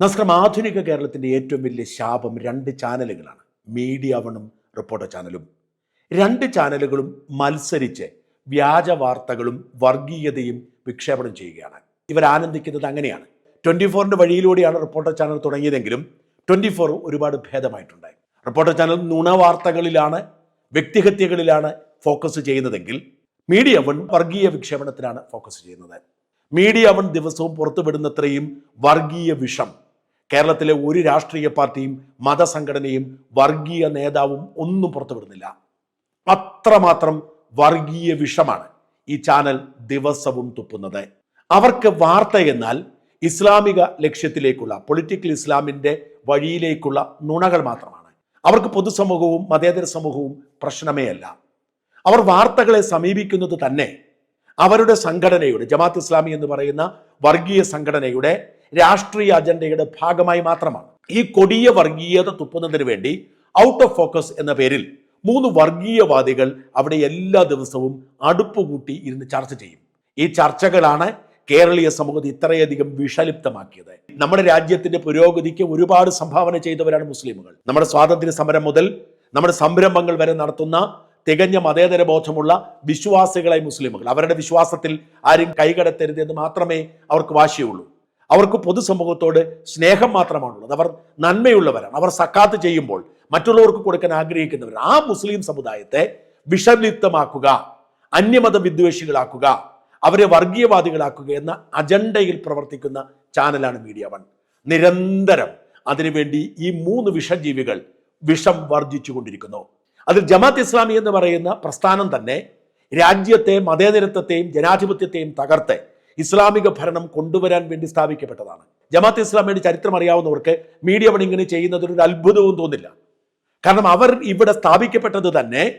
നമസ്കാരം. ആധുനിക കേരളത്തിന്റെ ഏറ്റവും വലിയ ശാപം രണ്ട് ചാനലുകളാണ്. മീഡിയ വണും റിപ്പോർട്ടർ ചാനലും. രണ്ട് ചാനലുകളും മത്സരിച്ച് വ്യാജ വാർത്തകളും വർഗീയതയും വിക്ഷേപണം ചെയ്യുകയാണ്. ഇവർ ആനന്ദിക്കുന്നത് അങ്ങനെയാണ്. ട്വന്റി ഫോറിന്റെ വഴിയിലൂടെയാണ് റിപ്പോർട്ടർ ചാനൽ തുടങ്ങിയതെങ്കിലും ട്വന്റി ഫോർ ഒരുപാട് ഭേദമായിട്ടുണ്ടായി. റിപ്പോർട്ടർ ചാനൽ നുണ വാർത്തകളിലാണ് വ്യക്തിഹത്യകളിലാണ് ഫോക്കസ് ചെയ്യുന്നതെങ്കിൽ മീഡിയ വൺ വർഗീയ വിക്ഷേപണത്തിലാണ് ഫോക്കസ് ചെയ്യുന്നത്. മീഡിയ വൺ ദിവസവും പുറത്തുവിടുന്നത്രയും വർഗീയ വിഷം കേരളത്തിലെ ഒരു രാഷ്ട്രീയ പാർട്ടിയും മതസംഘടനയും വർഗീയ നേതാവും ഒന്നും പുറത്തുവിടുന്നില്ല. അത്രമാത്രം വർഗീയ വിഷമാണ് ഈ ചാനൽ ദിവസവും തുപ്പുന്നത്. അവർക്ക് വാർത്ത എന്നാൽ ഇസ്ലാമിക ലക്ഷ്യത്തിലേക്കുള്ള പൊളിറ്റിക്കൽ ഇസ്ലാമിന്റെ വഴിയിലേക്കുള്ള നുണകൾ മാത്രമാണ്. അവർക്ക് പൊതുസമൂഹവും മതേതര സമൂഹവും പ്രശ്നമേ അല്ല. അവർ വാർത്തകളെ സമീപിക്കുന്നത് തന്നെ അവരുടെ സംഘടനയുടെ ജമാത്ത് ഇസ്ലാമി എന്ന് പറയുന്ന വർഗീയ സംഘടനയുടെ രാഷ്ട്രീയ അജണ്ടയുടെ ഭാഗമായി മാത്രമാണ്. ഈ കൊടിയ വർഗീയത തുപ്പുന്നതിന് വേണ്ടി ഔട്ട് ഓഫ് ഫോക്കസ് എന്ന പേരിൽ മൂന്ന് വർഗീയവാദികൾ അവിടെ എല്ലാ ദിവസവും അടുപ്പുകൂട്ടി ഇരുന്ന് ചർച്ച ചെയ്യും. ഈ ചർച്ചകളാണ് കേരളീയ സമൂഹത്തെ ഇത്രയധികം വിഷലിപ്തമാക്കിയത്. നമ്മുടെ രാജ്യത്തിന്റെ പുരോഗതിക്ക് ഒരുപാട് സംഭാവന ചെയ്തവരാണ് മുസ്ലിമുകൾ. നമ്മുടെ സ്വാതന്ത്ര്യ സമരം മുതൽ നമ്മുടെ സംരംഭങ്ങൾ വരെ നടത്തുന്ന തികഞ്ഞ മതേതര ബോധമുള്ള വിശ്വാസികളായി മുസ്ലിമുകൾ. അവരുടെ വിശ്വാസത്തിൽ ആരും കൈകടത്തരുത് എന്ന് മാത്രമേ അവർക്ക് വാശിയുള്ളൂ. അവർക്ക് പൊതുസമൂഹത്തോട് സ്നേഹം മാത്രമാണുള്ളത്. അവർ നന്മയുള്ളവരാണ്. അവർ സക്കാത്ത് ചെയ്യുമ്പോൾ മറ്റുള്ളവർക്ക് കൊടുക്കാൻ ആഗ്രഹിക്കുന്നവർ ആ മുസ്ലിം സമുദായത്തെ വിഷലിപ്തമാക്കുക അന്യമത വിദ്വേഷികളാക്കുക അവരെ വർഗീയവാദികളാക്കുക എന്ന അജണ്ടയിൽ പ്രവർത്തിക്കുന്ന ചാനലാണ് മീഡിയ വൺ. നിരന്തരം അതിനുവേണ്ടി ഈ മൂന്ന് വിഷജീവികൾ വിഷം വർദ്ധിച്ചുകൊണ്ടിരിക്കുന്നു അതിൽ ജമാത്ത് ഇസ്ലാമി എന്ന് പറയുന്ന പ്രസ്ഥാനം തന്നെ രാജ്യത്തെ മതേതരത്വത്തെയും ജനാധിപത്യത്തെയും തകർത്ത് ഇസ്ലാമിക ഭരണം കൊണ്ടുവരാൻ വേണ്ടി സ്ഥാപിക്കപ്പെട്ടതാണ്. ജമാത്ത് ഇസ്ലാമിയുടെ ചരിത്രം അറിയാവുന്നവർക്ക് മീഡിയ വൺ ഇങ്ങനെ ചെയ്യുന്നത് ഒരു അത്ഭുതവും തോന്നില്ല. കാരണം അവർ ഇവിടെ സ്ഥാപിക്കപ്പെട്ടത് തന്നെ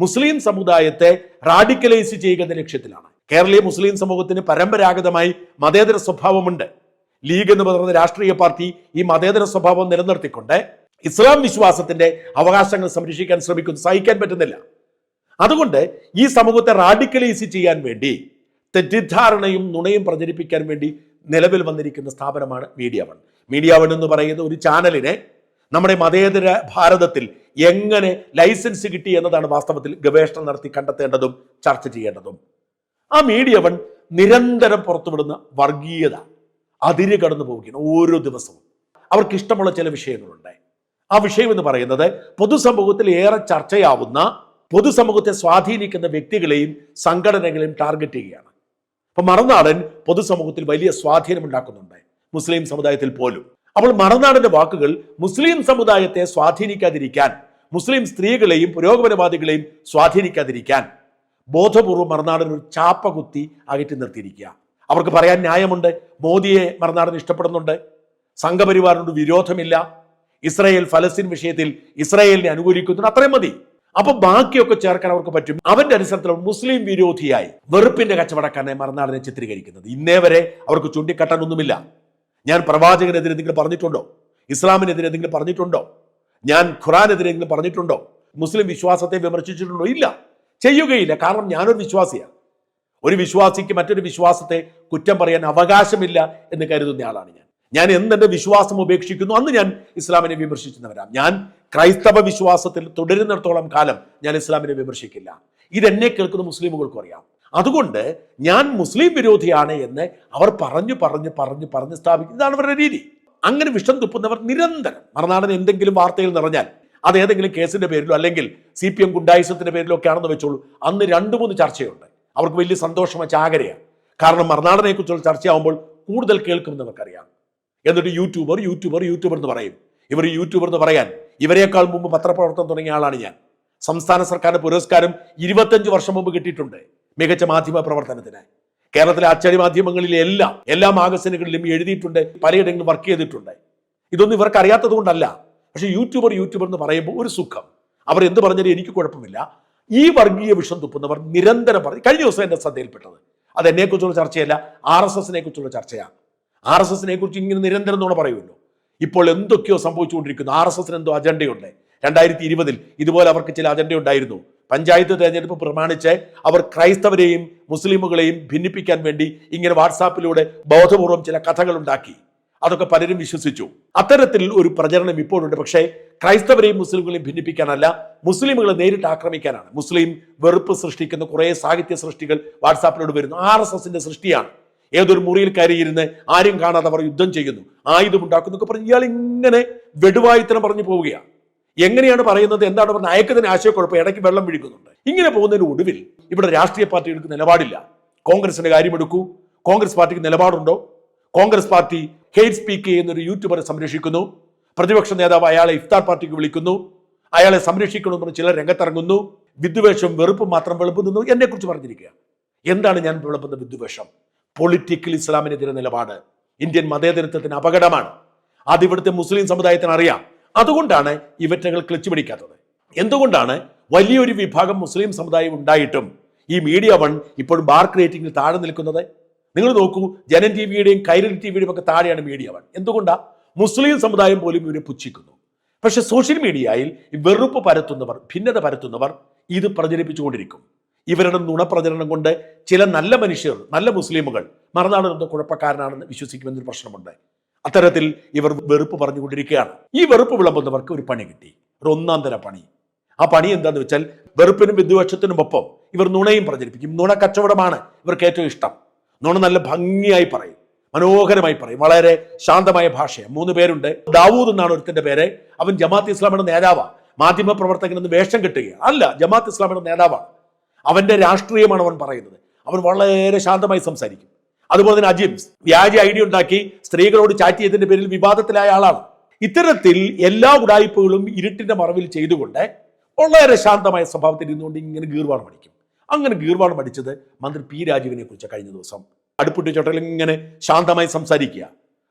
മുസ്ലിം സമുദായത്തെ റാഡിക്കലൈസ് ചെയ്യുക എന്ന ലക്ഷ്യത്തിലാണ്. കേരളീയ മുസ്ലിം സമൂഹത്തിന് പരമ്പരാഗതമായി മതേതര സ്വഭാവമുണ്ട്. ലീഗ് എന്ന് പറയുന്ന രാഷ്ട്രീയ പാർട്ടി ഈ മതേതര സ്വഭാവം നിലനിർത്തിക്കൊണ്ട് ഇസ്ലാം വിശ്വാസത്തിന്റെ അവകാശങ്ങൾ സംരക്ഷിക്കാൻ ശ്രമിക്കുന്നു. സഹിക്കാൻ പറ്റുന്നില്ല. അതുകൊണ്ട് ഈ സമൂഹത്തെ റാഡിക്കലൈസ് ചെയ്യാൻ വേണ്ടി തെറ്റിദ്ധാരണയും നുണയും പ്രചരിപ്പിക്കാൻ വേണ്ടി നിലവിൽ വന്നിരിക്കുന്ന സ്ഥാപനമാണ് മീഡിയ വൺ. മീഡിയ വൺ എന്ന് പറയുന്ന ഒരു ചാനലിനെ നമ്മുടെ മതേതര ഭാരതത്തിൽ എങ്ങനെ ലൈസൻസ് കിട്ടി എന്നതാണ് വാസ്തവത്തിൽ ഗവേഷണം നടത്തി കണ്ടെത്തേണ്ടതും ചർച്ച ചെയ്യേണ്ടതും. ആ മീഡിയ വൺ നിരന്തരം പുറത്തുവിടുന്ന വർഗീയത അതിര് കടന്നു പോവുകയാണ് ഓരോ ദിവസവും. അവർക്ക് ഇഷ്ടമുള്ള ചില വിഷയങ്ങളുണ്ട്. ആ വിഷയം എന്ന് പറയുന്നത് പൊതുസമൂഹത്തിൽ ഏറെ ചർച്ചയാവുന്ന പൊതുസമൂഹത്തെ സ്വാധീനിക്കുന്ന വ്യക്തികളെയും സംഘടനകളെയും ടാർഗറ്റ് ചെയ്യുകയാണ്. അപ്പൊ മറുനാടൻ പൊതുസമൂഹത്തിൽ വലിയ സ്വാധീനം ഉണ്ടാക്കുന്നുണ്ട് മുസ്ലിം സമുദായത്തിൽ പോലും. അപ്പോൾ മറുനാടന്റെ വാക്കുകൾ മുസ്ലിം സമുദായത്തെ സ്വാധീനിക്കാതിരിക്കാൻ മുസ്ലിം സ്ത്രീകളെയും പുരോഗമനവാദികളെയും സ്വാധീനിക്കാതിരിക്കാൻ ബോധപൂർവം മറുനാടൻ ഒരു ചാപ്പ കുത്തി അകറ്റി നിർത്തിയിരിക്കുക. അവർക്ക് പറയാൻ ന്യായമുണ്ട് മോദിയെ മറുനാടൻ ഇഷ്ടപ്പെടുന്നുണ്ട്. സംഘപരിവാറിനോട് വിരോധമില്ല. ഇസ്രായേൽ ഫലസ്തീൻ വിഷയത്തിൽ ഇസ്രായേലിനെ അനുകൂലിക്കുന്നുണ്ട് അത്രയും മതി. അപ്പൊ ബാക്കിയൊക്കെ ചേർക്കാൻ അവർക്ക് പറ്റും. അവന്റെ അടിസ്ഥാനത്തിൽ മുസ്ലിം വിരോധിയായി വെറുപ്പിന്റെ കച്ചവടക്കാരനെ മറുനാടിനെ ചിത്രീകരിക്കുന്നത്. ഇന്നേ വരെ അവർക്ക് ചൂണ്ടിക്കാട്ടാനൊന്നുമില്ല. ഞാൻ പ്രവാചകനെതിരെ എന്തെങ്കിലും പറഞ്ഞിട്ടുണ്ടോ? ഇസ്ലാമിനെതിരെ എന്തെങ്കിലും പറഞ്ഞിട്ടുണ്ടോ? ഞാൻ ഖുറാനെതിരെ എന്തെങ്കിലും പറഞ്ഞിട്ടുണ്ടോ? മുസ്ലിം വിശ്വാസത്തെ വിമർശിച്ചിട്ടുണ്ടോ? ഇല്ല. ചെയ്യുകയില്ല. കാരണം ഞാനൊരു വിശ്വാസിയാണ്. ഒരു വിശ്വാസിക്ക് മറ്റൊരു വിശ്വാസത്തെ കുറ്റം പറയാൻ അവകാശമില്ല എന്ന് കരുതുന്ന ആളാണ് ഞാൻ. ഞാൻ എന്തെന്റെ വിശ്വാസം ഉപേക്ഷിക്കുന്നു? അന്ന് ഞാൻ ഇസ്ലാമിനെ വിമർശിക്കുന്നവരാണ്. ഞാൻ ക്രൈസ്തവ വിശ്വാസത്തിൽ തുടരുന്നിടത്തോളം കാലം ഞാൻ ഇസ്ലാമിനെ വിമർശിക്കില്ല. ഇതെന്നെ കേൾക്കുന്ന മുസ്ലിമുകൾക്കും അറിയാം. അതുകൊണ്ട് ഞാൻ മുസ്ലിം വിരോധിയാണ് എന്ന് അവർ പറഞ്ഞു പറഞ്ഞു പറഞ്ഞു പറഞ്ഞ് സ്ഥാപിക്കും. ഇതാണ് അവരുടെ രീതി. അങ്ങനെ വിഷം തുപ്പുന്നവർ നിരന്തരം മറുനാടൻ എന്തെങ്കിലും വാർത്തയിൽ നിറഞ്ഞാൽ അത് ഏതെങ്കിലും കേസിന്റെ പേരിലോ അല്ലെങ്കിൽ സി പി എം ഗുണ്ടായുസത്തിന്റെ പേരിലോ ഒക്കെ ആണെന്ന് വെച്ചോളൂ. അന്ന് രണ്ടു മൂന്ന് ചർച്ചയുണ്ട്. അവർക്ക് വലിയ സന്തോഷം ചാകരയാണ് കാരണം മറുനാടനെ കുറിച്ചുള്ള ചർച്ചയാവുമ്പോൾ കൂടുതൽ കേൾക്കുമെന്നവർക്കറിയാം എന്നിട്ട് യൂട്യൂബർ യൂട്യൂബർ യൂട്യൂബർ എന്ന് പറയും. ഇവർ യൂട്യൂബർ എന്ന് പറയാൻ. ഇവരെക്കാൾ മുമ്പ് പത്രപ്രവർത്തനം തുടങ്ങിയ ആളാണ് ഞാൻ. സംസ്ഥാന സർക്കാരിന്റെ പുരസ്കാരം ഇരുപത്തഞ്ച് വർഷം മുമ്പ് കിട്ടിയിട്ടുണ്ട് മികച്ച മാധ്യമ പ്രവർത്തനത്തിന്. കേരളത്തിലെ അച്ചടി മാധ്യമങ്ങളിലെ എല്ലാം എല്ലാ മാഗസിനുകളിലും എഴുതിയിട്ടുണ്ട് പലയിടങ്ങളിലും വർക്ക് ചെയ്തിട്ടുണ്ട്. ഇതൊന്നും ഇവർക്ക് അറിയാത്തത് കൊണ്ടല്ല. പക്ഷേ യൂട്യൂബർ യൂട്യൂബർ എന്ന് പറയുമ്പോൾ ഒരു സുഖം. അവർ എന്ത് പറഞ്ഞാലും എനിക്ക് കുഴപ്പമില്ല. ഈ വർഗീയ വിഷം തുപ്പുന്നവർ നിരന്തരം പറഞ്ഞു കഴിഞ്ഞ ദിവസം എന്റെ ശ്രദ്ധയിൽപ്പെട്ടത്. അത് എന്നെക്കുറിച്ചുള്ള ചർച്ചയല്ല ആർ എസ് എസിനെ കുറിച്ചുള്ള ചർച്ചയാണ്. ആർ എസ് എസിനെ കുറിച്ച് ഇങ്ങനെ നിരന്തരം നുണ പറയുമല്ലോ. ഇപ്പോൾ എന്തൊക്കെയോ സംഭവിച്ചുകൊണ്ടിരിക്കുന്നു. ആർ എസ് എസിന് എന്തോ അജണ്ടയുണ്ട്. രണ്ടായിരത്തി ഇരുപതിൽ ഇതുപോലെ അവർക്ക് ചില അജണ്ട ഉണ്ടായിരുന്നു പഞ്ചായത്ത് തെരഞ്ഞെടുപ്പ് പ്രമാണിച്ച് അവർ ക്രൈസ്തവരെയും മുസ്ലിമുകളെയും ഭിന്നിപ്പിക്കാൻ വേണ്ടി ഇങ്ങനെ വാട്സാപ്പിലൂടെ ബോധപൂർവം ചില കഥകൾ ഉണ്ടാക്കി അതൊക്കെ പലരും വിശ്വസിച്ചു. അത്തരത്തിൽ ഒരു പ്രചരണം ഇപ്പോഴുണ്ട്. പക്ഷേ ക്രൈസ്തവരെയും മുസ്ലിങ്ങളെയും ഭിന്നിപ്പിക്കാനല്ല മുസ്ലിമുകളെ നേരിട്ട് ആക്രമിക്കാനാണ്. മുസ്ലിം വെറുപ്പ് സൃഷ്ടിക്കുന്ന കുറേ സാഹിത്യ സൃഷ്ടികൾ വാട്സാപ്പിലൂടെ വരുന്നു. ആർ സൃഷ്ടിയാണ്. ഏതൊരു മുറിയിൽ കയറിയിരുന്ന് ആരും കാണാതെ അവർ യുദ്ധം ചെയ്യുന്നു. ആയുധം ഉണ്ടാക്കുന്നു പറഞ്ഞ് ഇയാൾ ഇങ്ങനെ വെടുവായുത്തരം പറഞ്ഞു പോവുകയാണ്. എങ്ങനെയാണ് പറയുന്നത്? എന്താണ് പറഞ്ഞത് അയക്കത്തിന് ആശയക്കുഴപ്പം? ഇടയ്ക്ക് വെള്ളം വീഴിക്കുന്നുണ്ട് ഇങ്ങനെ പോകുന്നതിന് ഒടുവിൽ ഇവിടെ രാഷ്ട്രീയ പാർട്ടികൾക്ക് നിലപാടില്ല. കോൺഗ്രസിന്റെ കാര്യമെടുക്കൂ. കോൺഗ്രസ് പാർട്ടിക്ക് നിലപാടുണ്ടോ? കോൺഗ്രസ് പാർട്ടി ഹെയ്റ്റ് സ്പീക്ക് ചെയ്യുന്ന ഒരു യൂട്യൂബറെ സംരക്ഷിക്കുന്നു. പ്രതിപക്ഷ നേതാവ് അയാളെ ഇഫ്താർ പാർട്ടിക്ക് വിളിക്കുന്നു. അയാളെ സംരക്ഷിക്കണമെന്ന് പറഞ്ഞ് ചിലർ രംഗത്തിറങ്ങുന്നു. വിദ്വേഷം വെറുപ്പ് മാത്രം വെളുപ്പ് എന്നെ കുറിച്ച് പറഞ്ഞിരിക്കുക എന്താണ് ഞാൻ വിളമ്പുന്ന വിദ്വേഷം? പൊളിറ്റിക്കൽ ഇസ്ലാമിനെതിരെ നിലപാട്. ഇന്ത്യൻ മതേതരത്വത്തിന് അപകടമാണ്. അത് ഇവിടുത്തെ മുസ്ലിം സമുദായത്തിന് അറിയാം. അതുകൊണ്ടാണ് ഇവറ്റകൾ ക്ലച്ച് പിടിക്കാത്തത്. എന്തുകൊണ്ടാണ് വലിയൊരു വിഭാഗം മുസ്ലിം സമുദായം ഉണ്ടായിട്ടും ഈ മീഡിയ വൺ ഇപ്പോഴും ബാർ ക്രിയേറ്റിംഗിൽ താഴെ നിൽക്കുന്നത്? നിങ്ങൾ നോക്കൂ ജനൻ ടി വിയുടെയും കൈരൽ ടി വിയുടെയും ഒക്കെ താഴെയാണ് മീഡിയ വൺ. എന്തുകൊണ്ടാ? മുസ്ലിം സമുദായം പോലും ഇവരെ പുച്ഛിക്കുന്നു. പക്ഷെ സോഷ്യൽ മീഡിയയിൽ വെറുപ്പ് പരത്തുന്നവർ ഭിന്നത പരത്തുന്നവർ ഇത് പ്രചരിപ്പിച്ചുകൊണ്ടിരിക്കും. ഇവരുടെ നുണപ്രചരണം കൊണ്ട് ചില നല്ല മനുഷ്യർ നല്ല മുസ്ലിമുകൾ മറുനാട് കുഴപ്പക്കാരനാണെന്ന് വിശ്വസിക്കുമെന്നൊരു പ്രശ്നമുണ്ട്. അത്തരത്തിൽ ഇവർ വെറുപ്പ് പറഞ്ഞുകൊണ്ടിരിക്കുകയാണ്. ഈ വെറുപ്പ് വിളമ്പുന്നവർക്ക് ഒരു പണി കിട്ടി. ഒരു ഒന്നാം തര പണി. ആ പണി എന്താന്ന് വെച്ചാൽ വെറുപ്പിനും വിദ്വേഷത്തിനും ഒപ്പം ഇവർ നുണയും പ്രചരിപ്പിക്കും. നുണ കച്ചവടമാണ് ഇവർക്ക് ഏറ്റവും ഇഷ്ടം. നുണ നല്ല ഭംഗിയായി പറയും. മനോഹരമായി പറയും. വളരെ ശാന്തമായ ഭാഷയാണ്. മൂന്ന് പേരുണ്ട്. ദാവൂദ് എന്നാണ് ഒരുത്തിന്റെ പേര്. അവൻ ജമാഅത്ത് ഇസ്ലാമിയുടെ നേതാവാണ് മാധ്യമ പ്രവർത്തകനെന്ന് വേഷം കെട്ടുകയാണ്. അല്ല ജമാഅത്ത് ഇസ്ലാമിയുടെ നേതാവാണ്. അവന്റെ രാഷ്ട്രീയമാണ് അവൻ പറയുന്നത്. അവൻ വളരെ ശാന്തമായി സംസാരിക്കും. അതുപോലെ തന്നെ അജിംസ് വ്യാജ ഐ ഡി ഉണ്ടാക്കി സ്ത്രീകളോട് ചാറ്റ് ചെയ്തതിന്റെ പേരിൽ വിവാദത്തിലായ ആളാണ്. ഇത്തരത്തിൽ എല്ലാ ഉടായ്പകളും ഇരുട്ടിന്റെ മറവിൽ ചെയ്തുകൊണ്ട് വളരെ ശാന്തമായ സ്വഭാവത്തിൽ ഇരുന്നുകൊണ്ട് ഇങ്ങനെ ഗീർവാണം അടിക്കും. അങ്ങനെ ഗീർവാണം അടിച്ചത് മന്ത്രി പി രാജീവിനെ കുറിച്ച് കഴിഞ്ഞ ദിവസം. അടുപ്പിട്ട് ചോട്ടയിൽ ഇങ്ങനെ ശാന്തമായി സംസാരിക്കുക.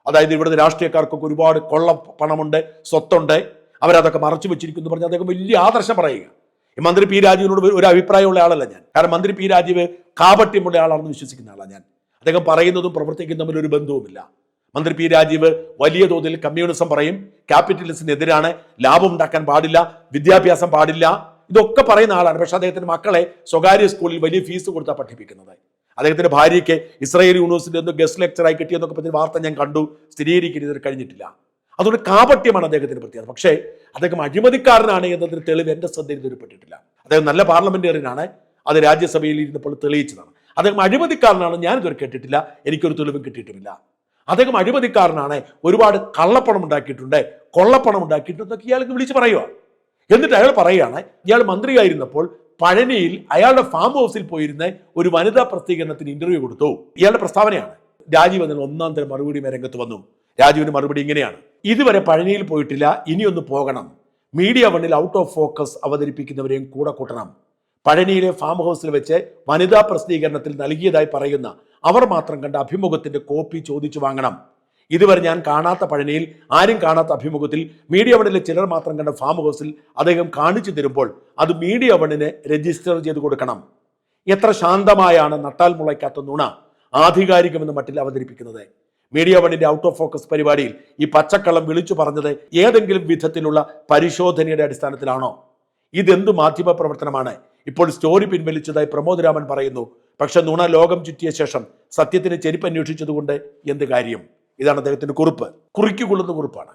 അതായത് ഇവിടുത്തെ രാഷ്ട്രീയക്കാർക്കൊക്കെ ഒരുപാട് കൊള്ള പണമുണ്ട് സ്വത്തുണ്ട്. അവരതൊക്കെ മറച്ചു വെച്ചിരിക്കുന്നു പറഞ്ഞ് അദ്ദേഹം വലിയ ആദർശം പറയുക. മന്ത്രി പി രാജീവിനോട് ഒരു അഭിപ്രായമുള്ള ആളല്ല ഞാൻ. കാരണം മന്ത്രി പി രാജീവ് കാപട്യമുള്ള ആളാണെന്ന് വിശ്വസിക്കുന്ന ആളാണ് ഞാൻ. അദ്ദേഹം പറയുന്നതും പ്രവർത്തിക്കുന്നതും തമ്മിൽ ഒരു ബന്ധവുമില്ല. മന്ത്രി പി രാജീവ് വലിയ തോതിൽ കമ്മ്യൂണിസം പറയും. ക്യാപിറ്റലിസത്തിനെതിരാണ് ലാഭം ഉണ്ടാക്കാൻ പാടില്ല. വിദ്യാഭ്യാസം പാടില്ല. ഇതൊക്കെ പറയുന്ന ആളാണ്. പക്ഷെ അദ്ദേഹത്തിന്റെ മക്കളെ സ്വകാര്യ സ്കൂളിൽ വലിയ ഫീസ് കൊടുത്താൽ പഠിപ്പിക്കുന്നത്. അദ്ദേഹത്തിന്റെ ഭാര്യയ്ക്ക് ഇസ്രായേൽ യൂണിവേഴ്സിറ്റി ഒന്ന് ഗസ്റ്റ് ലെക്ചറായി കിട്ടിയെന്നൊക്കെ പറ്റി വാർത്ത ഞാൻ കണ്ടു. സ്ഥിരീകരിക്കുന്നതിന് കഴിഞ്ഞിട്ടില്ല. അതുകൊണ്ട് കാപട്യമാണ് അദ്ദേഹത്തിന്റെ പ്രത്യേകത. പക്ഷേ അദ്ദേഹം അഴിമതിക്കാരനാണ് എന്നതിന് തെളിവ് എന്റെ ശ്രദ്ധയിൽ ദുരപ്പെട്ടിട്ടില്ല അദ്ദേഹം നല്ല പാർലമെന്റേറിയനാണ്. അത് രാജ്യസഭയിൽ ഇരുന്നപ്പോൾ തെളിയിച്ചതാണ്. അദ്ദേഹം അഴിമതിക്കാരനാണ് ഞാൻ ഇതുവരെ കേട്ടിട്ടില്ല. എനിക്കൊരു തെളിവും കിട്ടിയിട്ടുമില്ല. അദ്ദേഹം അഴിമതിക്കാരനാണ്. ഒരുപാട് കള്ളപ്പണം ഉണ്ടാക്കിയിട്ടുണ്ട്. കൊള്ളപ്പണം ഉണ്ടാക്കിയിട്ടുണ്ടെന്നൊക്കെ ഇയാൾക്ക് വിളിച്ച് പറയുക എന്നിട്ട് അയാൾ പറയുകയാണ് ഇയാൾ മന്ത്രിയായിരുന്നപ്പോൾ പഴനിയിൽ അയാളുടെ ഫാം ഹൗസിൽ പോയിരുന്ന ഒരു വനിതാ പ്രസിദ്ധീകരണത്തിന് ഇന്റർവ്യൂ കൊടുത്തു. ഇയാളുടെ പ്രസ്താവനയാണ്. രാജീവ് എന്നതിന് ഒന്നാം തരം മറുപടി രംഗത്ത് വന്നു. രാജീവിന്റെ മറുപടി ഇങ്ങനെയാണ്. ഇതുവരെ പഴനിയിൽ പോയിട്ടില്ല. ഇനിയൊന്ന് പോകണം. മീഡിയ വണ്ണിൽ ഔട്ട് ഓഫ് ഫോക്കസ് അവതരിപ്പിക്കുന്നവരെയും കൂടെ കൂട്ടണം. പഴനിയിലെ ഫാം ഹൗസിൽ വെച്ച് വനിതാ പ്രസിദ്ധീകരണത്തിൽ നൽകിയതായി പറയുന്ന അവർ മാത്രം കണ്ട അഭിമുഖത്തിന്റെ കോപ്പി ചോദിച്ചു വാങ്ങണം. ഇതുവരെ ഞാൻ കാണാത്ത പഴനിയിൽ ആരും കാണാത്ത അഭിമുഖത്തിൽ മീഡിയ വണ്ണിലെ ചിലർ മാത്രം കണ്ട ഫാം ഹൗസിൽ അദ്ദേഹം കാണിച്ചു തരുമ്പോൾ അത് മീഡിയ വണ്ണിന് രജിസ്റ്റർ ചെയ്ത് കൊടുക്കണം. എത്ര ശാന്തമായാണ് നട്ടാൽ മുളയ്ക്കാത്ത നുണ ആധികാരികമെന്ന് മട്ടിൽ അവതരിപ്പിക്കുന്നത്. മീഡിയ വണ്ണിന്റെ ഔട്ട് ഓഫ് ഫോക്കസ് പരിപാടിയിൽ ഈ പച്ചക്കള്ളം വിളിച്ചു പറഞ്ഞത് ഏതെങ്കിലും വിധത്തിലുള്ള പരിശോധനയുടെ അടിസ്ഥാനത്തിലാണോ? ഇതെന്ത് മാധ്യമ പ്രവർത്തനമാണ്? ഇപ്പോൾ സ്റ്റോറി പിൻവലിച്ചതായി പ്രമോദ് രാമൻ പറയുന്നു. പക്ഷെ നുണ ലോകം ചുറ്റിയ ശേഷം സത്യത്തിന് ചെരുപ്പ് അന്വേഷിച്ചതുകൊണ്ട് എന്ത് കാര്യം? ഇതാണ് അദ്ദേഹത്തിന്റെ കുറിപ്പ്. കുറിക്കുകൊള്ളുന്ന കുറിപ്പാണ്.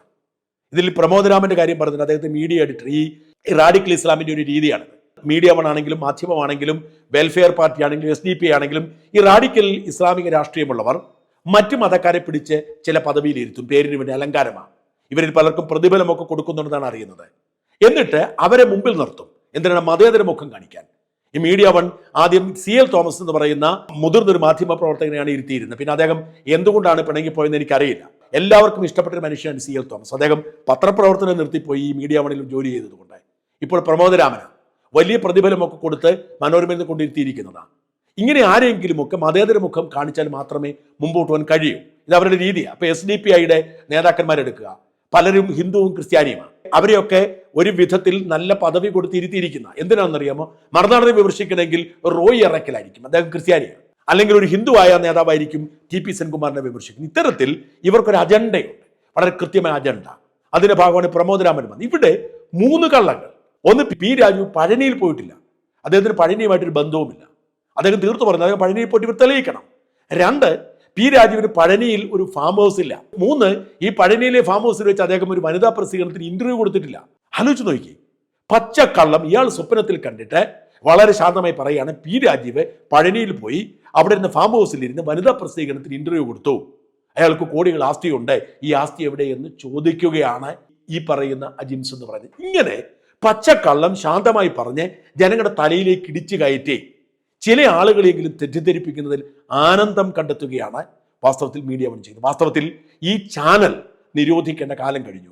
ഇതിൽ പ്രമോദ് രാമന്റെ കാര്യം പറഞ്ഞത് അദ്ദേഹത്തെ മീഡിയ എഡിറ്റർ ഈ റാഡിക്കൽ ഇസ്ലാമിന്റെ ഒരു രീതിയാണ്. മീഡിയ വണാണെങ്കിലും മാധ്യമമാണെങ്കിലും വെൽഫെയർ പാർട്ടി ആണെങ്കിലും എസ് ഡി പി ആണെങ്കിലും ഈ റാഡിക്കൽ ഇസ്ലാമിക രാഷ്ട്രീയമുള്ളവർ മറ്റു മതക്കാരെ പിടിച്ച് ചില പദവിയിലിരുത്തും. പേരിന് വേണ്ടി അലങ്കാരമാണ്. ഇവരിൽ പലർക്കും പ്രതിഫലമൊക്കെ കൊടുക്കുന്നുണ്ടെന്നാണ് അറിയുന്നത്. എന്നിട്ട് അവരെ മുമ്പിൽ നിർത്തും. എന്തിനാണ് മതേതര മുഖം കാണിക്കാൻ? ഈ മീഡിയ വൺ ആദ്യം സി എൽ തോമസ് എന്ന് പറയുന്ന മുതിർന്നൊരു മാധ്യമ പ്രവർത്തകനെയാണ് ഇരുത്തിയിരുന്നത്. പിന്നെ അദ്ദേഹം എന്തുകൊണ്ടാണ് പിണങ്ങിപ്പോയെന്ന് എനിക്കറിയില്ല. എല്ലാവർക്കും ഇഷ്ടപ്പെട്ട ഒരു മനുഷ്യനാണ് സി എൽ തോമസ്. അദ്ദേഹം പത്രപ്രവർത്തനം നിർത്തിപ്പോയി ഈ മീഡിയ വണിലും ജോലി ചെയ്തതുകൊണ്ട്. ഇപ്പോൾ പ്രമോദരാമന വലിയ പ്രതിഫലമൊക്കെ കൊടുത്ത് മനോരമയിൽ നിന്ന് കൊണ്ടിരുത്തിയിരിക്കുന്നതാണ്. ഇങ്ങനെ ആരെങ്കിലുമൊക്കെ മതേതര മുഖം കാണിച്ചാൽ മാത്രമേ മുമ്പോട്ട് പോകാൻ കഴിയൂ. ഇത് അവരുടെ രീതിയാണ് അപ്പോൾ എസ് ഡി പി ഐയുടെ നേതാക്കന്മാരെടുക്കുക പലരും ഹിന്ദുവും ക്രിസ്ത്യാനിയുമാണ്. അവരെയൊക്കെ ഒരു വിധത്തിൽ നല്ല പദവി കൊടുത്തിരുത്തിയിരിക്കുന്ന എന്തിനാണെന്നറിയാമോ? മറുനാടനെ വിമർശിക്കണമെങ്കിൽ റോയ് ഇറക്കലായിരിക്കും അദ്ദേഹം ക്രിസ്ത്യാനിയാണ്. അല്ലെങ്കിൽ ഒരു ഹിന്ദുവായ നേതാവായിരിക്കും ടി പി സെൻകുമാറിനെ വിമർശിക്കുന്നത്. ഇത്തരത്തിൽ ഇവർക്കൊരു അജണ്ടയുണ്ട്. വളരെ കൃത്യമായ അജണ്ട. അതിന്റെ ഭാഗമാണ് പ്രമോദ് രാമൻ വന്നത് ഇവിടെ മൂന്ന് കള്ളങ്ങൾ. ഒന്ന് പി രാജു പഴനിയിൽ പോയിട്ടില്ല. അദ്ദേഹത്തിന് പഴനിയുമായിട്ടൊരു ബന്ധവുമില്ല. അദ്ദേഹം തീർത്തു പറഞ്ഞു അദ്ദേഹം പഴനിയിൽ പോയിട്ട് ഇവർ തെളിയിക്കണം. രണ്ട് പി രാജീവിന് പഴനിയിൽ ഒരു ഫാം ഹൗസ് ഇല്ല. മൂന്ന് ഈ പഴനിയിലെ ഫാം ഹൗസിൽ വെച്ച് അദ്ദേഹം ഒരു വനിതാ പ്രസിദ്ധീകരണത്തിന് ഇന്റർവ്യൂ കൊടുത്തിട്ടില്ല. ആലോചിച്ച് നോക്കി പച്ചക്കള്ളം ഇയാൾ സ്വപ്നത്തിൽ കണ്ടിട്ട് വളരെ ശാന്തമായി പറയുകയാണ് പി രാജീവ് പഴനിയിൽ പോയി അവിടെ ഇരുന്ന് ഫാം ഹൗസിൽ ഇരുന്ന് വനിതാ പ്രസിദ്ധീകരണത്തിന് ഇന്റർവ്യൂ കൊടുത്തു. അയാൾക്ക് കോടികൾ ആസ്തിയുണ്ട്. ഈ ആസ്തി എവിടെ എന്ന് ചോദിക്കുകയാണ് ഈ പറയുന്ന അജിംസ് എന്ന് പറയുന്നത്. ഇങ്ങനെ പച്ചക്കള്ളം ശാന്തമായി പറഞ്ഞ് ജനങ്ങളുടെ തലയിലേക്ക് ഇടിച്ചു കയറ്റി. ചില ആളുകളെങ്കിലും തെറ്റിദ്ധരിപ്പിക്കുന്നതിൽ ആനന്ദം കണ്ടെത്തുകയാണ് വാസ്തവത്തിൽ മീഡിയ വൺ ചെയ്യുന്നത് വാസ്തവത്തിൽ ഈ ചാനൽ നിരോധിക്കേണ്ട കാലം കഴിഞ്ഞു.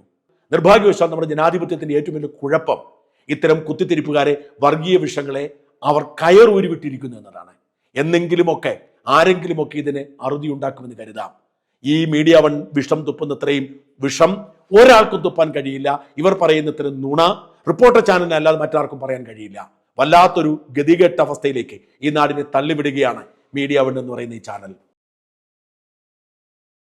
നിർഭാഗ്യവശാൽ നമ്മുടെ ജനാധിപത്യത്തിന്റെ ഏറ്റവും വലിയ കുഴപ്പം ഇത്തരം കുത്തിത്തിരിപ്പുകാരെ വർഗീയ വിഷങ്ങളെ അവർ കയറൂരി വിട്ടിരിക്കുന്നു എന്നതാണ്. എന്നെങ്കിലുമൊക്കെ ആരെങ്കിലുമൊക്കെ ഇതിന് അറുതി ഉണ്ടാക്കുമെന്ന് കരുതാം. ഈ മീഡിയ വൺ വിഷം തുപ്പുന്നത്രയും വിഷം ഒരാൾക്കും തുപ്പാൻ കഴിയില്ല. ഇവർ പറയുന്ന ഇത്തരം നുണ റിപ്പോർട്ടർ ചാനലിനല്ലാതെ മറ്റാർക്കും പറയാൻ കഴിയില്ല. വല്ലാത്തൊരു ഗതികെട്ട അവസ്ഥയിലേക്ക് ഈ നാടിനെ തള്ളിവിടുകയാണ് മീഡിയ വൺ എന്ന് പറയുന്ന ഈ ചാനൽ.